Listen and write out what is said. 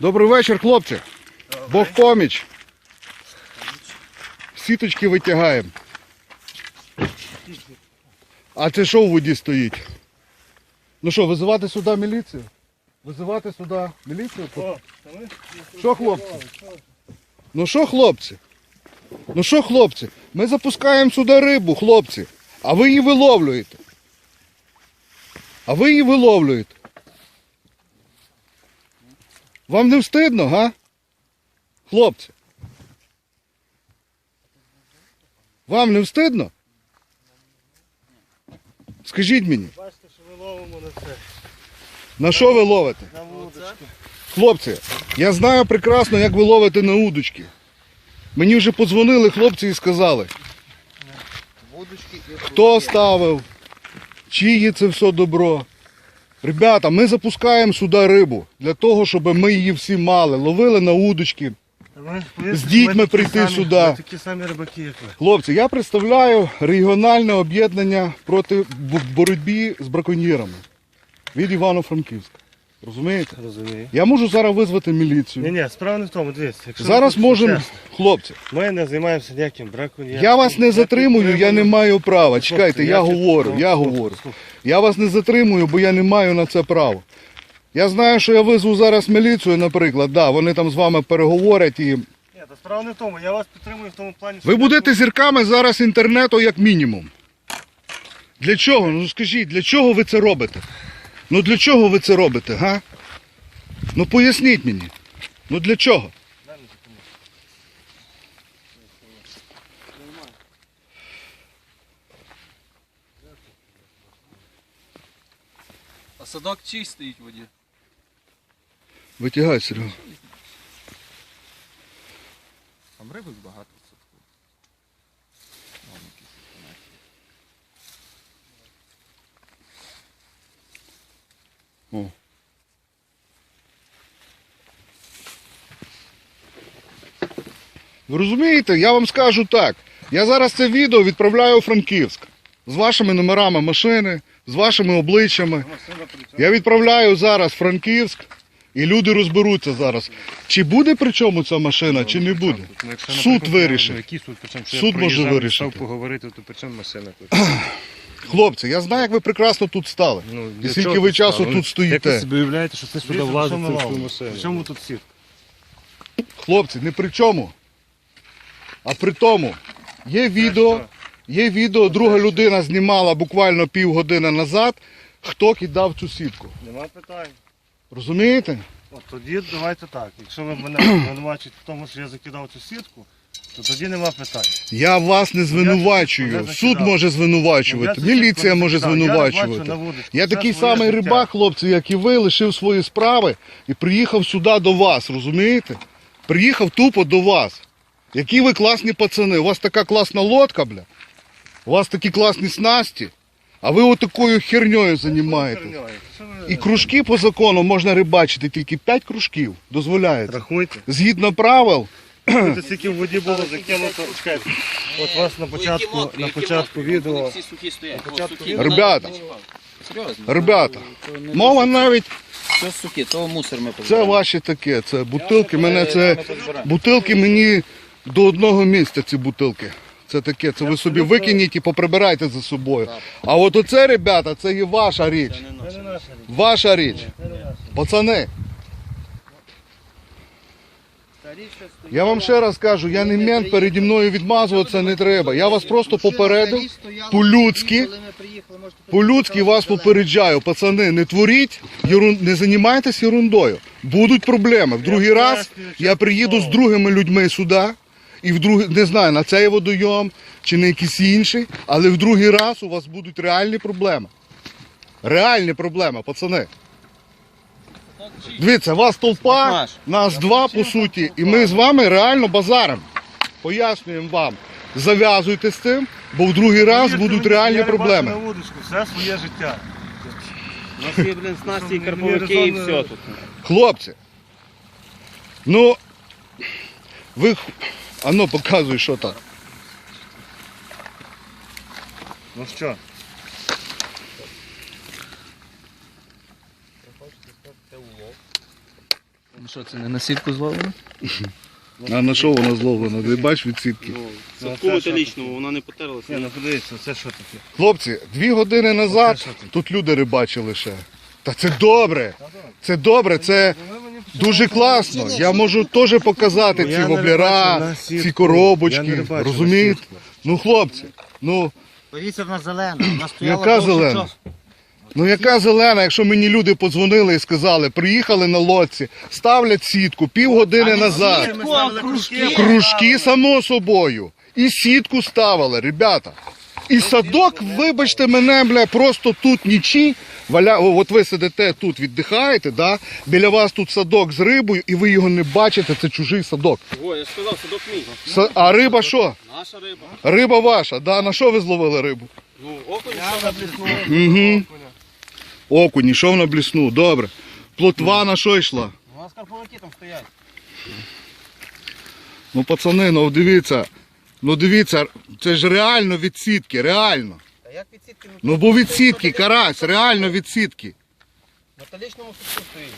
Добрий вечір, хлопці. Бог поміч. Сіточки витягаємо. А це що в воді стоїть? Ну що, визивати сюди міліцію? Визивати сюди міліцію? Що, хлопці? Ну що, хлопці? Ну що, хлопці? Ми запускаємо сюди рибу, хлопці. А ви її виловлюєте. А ви її виловлюєте. Вам не встидно, га? Хлопці. Вам не встидно? Скажіть мені, Бачите, що ми ловимо на це. на що ви ловите? На вудочку. Хлопці, я знаю прекрасно, як ви ловите на удочки. Мені вже подзвонили хлопці і сказали, Вудочки і хто ставив, чиє це все добро. Ребята, ми запускаємо сюди рибу для того, щоб ми її всі мали. Ловили на удочки. Ми, З дітьми ми прийти самі- сюди. Ми такі самі рибаки, як ви. Хлопці, я представляю регіональне об'єднання проти боротьбі боротьби з браконьєрами від Івано-Франківська. Розумієте? Розумію. Я можу зараз визвати міліцію. ні, справа не в тому, дивіться. Якщо Зараз ви можемо, чесно, хлопці, Ми не займаємося ніяким браконьєрством. я вас не затримую, я не маю права. Чекайте, я говорю, я говорю. слухайте. Я вас не затримую, бо я не маю на це права. Я знаю, що я визву зараз міліцію, наприклад, да, вони там з вами переговорять і. Ні, та справа не в тому, я вас підтримую в тому плані, що... Ви будете зірками зараз інтернету як мінімум. Для чого? Ну скажіть, для чого ви це робите? Ну для чого ви це робите, га? Ну поясніть мені. Ну для чого? А садок чий стоїть в воді? Витягай, Серега. Там рибок багато Ви розумієте, я вам скажу так. Я зараз це відео відправляю у Франківськ з вашими номерами машини, з вашими обличчями. Я відправляю зараз в Франківськ, і люди розберуться зараз, чи буде при чому ця машина, чи не буде. Ну, Суд вирішить. ну, Який суд? Причому, Суд я може вирішити. поговорити, то при чому машина тут? Хлопці, я знаю, як ви прекрасно тут стали. Ну, І скільки ви часу тут стоїте? Як ви собі уявляєте, що це сюди влазить що в цю машину? В чому тут сітка? Хлопці, не при чому. А при тому, є відео, є відео, друга людина знімала буквально півгодини назад, хто кидав цю сітку. Нема питань. Розумієте? От тоді давайте так. Якщо ви мене звинувачуєте в тому, що я закидав цю сітку, то тоді нема питань. Я вас не звинувачую. Я Суд закидав. може звинувачувати, Я міліція може закидав, я рибачу на звинувачувати. Я Це такий своє самий життя. рибак, хлопці, як і ви, лишив свої справи і приїхав сюди до вас, розумієте? Приїхав тупо до вас. Які ви класні пацани. У вас така класна лодка, бля. У вас такі класні снасті, а ви отакою херньою займаєтесь. Що І кружки по закону можна рибачити тільки 5 кружків. Дозволяється. рахуйте? Згідно правил, Це скільки в воді було закинуто. Чекайте. От вас на початку, на початку відео. Ребята. Серйозно. ребята, мова навіть Це сухі, то мусор ми це ваші таке. Це бутилки. Мене це бутилки мені до одного місця. Ці бутилки. Це таке. Це ви собі викиніть і поприбирайте за собою. А от оце, ребята, це є ваша річ. Це не Це наше. не наша річ. Ваша річ. Пацани, я вам ще раз кажу, я не мент, переді мною відмазуватися не треба. Я вас просто попередив. По-людськи, по-людськи вас попереджаю, пацани, не творіть, єрун- не займайтесь ерундою. Будуть проблеми. В другий раз я приїду з другими людьми сюди, і в другий, не знаю, на цей водойом чи на якийсь інший, але в другий раз у вас будуть реальні проблеми. Реальні проблеми, пацани. Дивіться, вас толпа, нас два по суті, і ми з вами реально базаримо. Пояснюємо вам. Зав'язуйте з цим, бо в другий раз будуть реальні я проблеми. на вудочку, все своє життя. У нас є, блін, снасті і карповики і все тут. Хлопці, ну ви х- а ну показуй, що там. Ну що? Ну що, це не на сітку зловлено? А на що вона зловлена? Ти бачиш від сітки? Ну, Ну, садку це що металічному, вона не потерлася. Ні, ну подивіться, це що таке? Хлопці, дві години назад тут люди рибачили ще. Та це добре. Це добре, це дуже класно. Я можу теж показати Ну, ці воблера, на ці коробочки. на Розумієте? Ну, хлопці, ну. Подивіться, вона зелена. Вона стояла Яка зелена? час. Ну яка зелена, якщо мені люди подзвонили і сказали, приїхали на лодці, ставлять сітку півгодини назад. Сітку, кружки. Кружки, само собою. І сітку ставили, ребята. І садок, вибачте мене, бля, просто тут нічі. Валя... От ви сидите тут, віддихаєте, да? біля вас тут садок з рибою, і ви його не бачите, це чужий садок. Ого, я ж сказав, садок мій. Са- А риба що? Наша риба. Риба ваша, да? на що ви зловили рибу? Ну, окунь що набліснув. Угу. Окунь, ішов на блісну, добре. Плотва на що йшла? У нас карповики там стоять. Ну, пацани, ну дивіться. Ну дивіться, це ж реально відсітки, реально. Та як від сітки? Ну бо відсітки, карась, реально від сітки. В металічному садку стоїть.